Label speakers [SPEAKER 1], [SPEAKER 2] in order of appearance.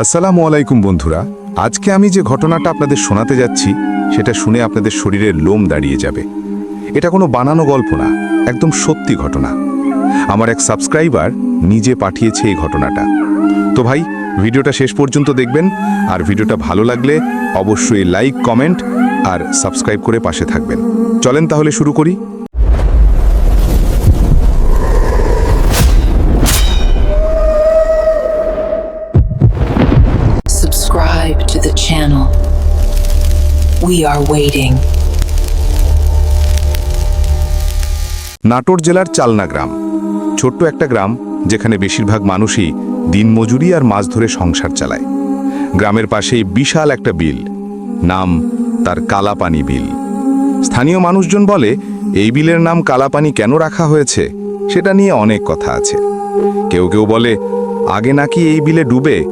[SPEAKER 1] আসসালামু আলাইকুম বন্ধুরা। আজকে আমি যে ঘটনাটা আপনাদের শোনাতে যাচ্ছি, সেটা শুনে আপনাদের শরীরের লোম দাঁড়িয়ে যাবে। এটা কোনো বানানো গল্প না, একদম সত্যি ঘটনা। আমার এক সাবস্ক্রাইবার নিজে পাঠিয়েছে এই ঘটনাটা। তো ভাই, ভিডিওটা শেষ পর্যন্ত দেখবেন, আর ভিডিওটা ভালো লাগলে অবশ্যই লাইক, কমেন্ট, আর সাবস্ক্রাইব করে পাশে থাকবেন। চলেন তাহলে শুরু করি।
[SPEAKER 2] Channel. We are waiting.
[SPEAKER 1] Natore জেলার চালনা গ্রাম। ছোট্ট একটা গ্রাম যেখানে বেশিরভাগ মানুষই দিনমজুরি আর মাছ ধরে সংসার চালায়। গ্রামের পাশেই বিশাল একটা বিল। নাম তার কালাপানি বিল। স্থানীয় মানুষজন বলে, এই বিলের নাম কালাপানি কেন রাখা হয়েছে সেটা নিয়ে অনেক কথা আছে। কেউ কেউ বলে, আগে নাকি এই বিলে ডুবে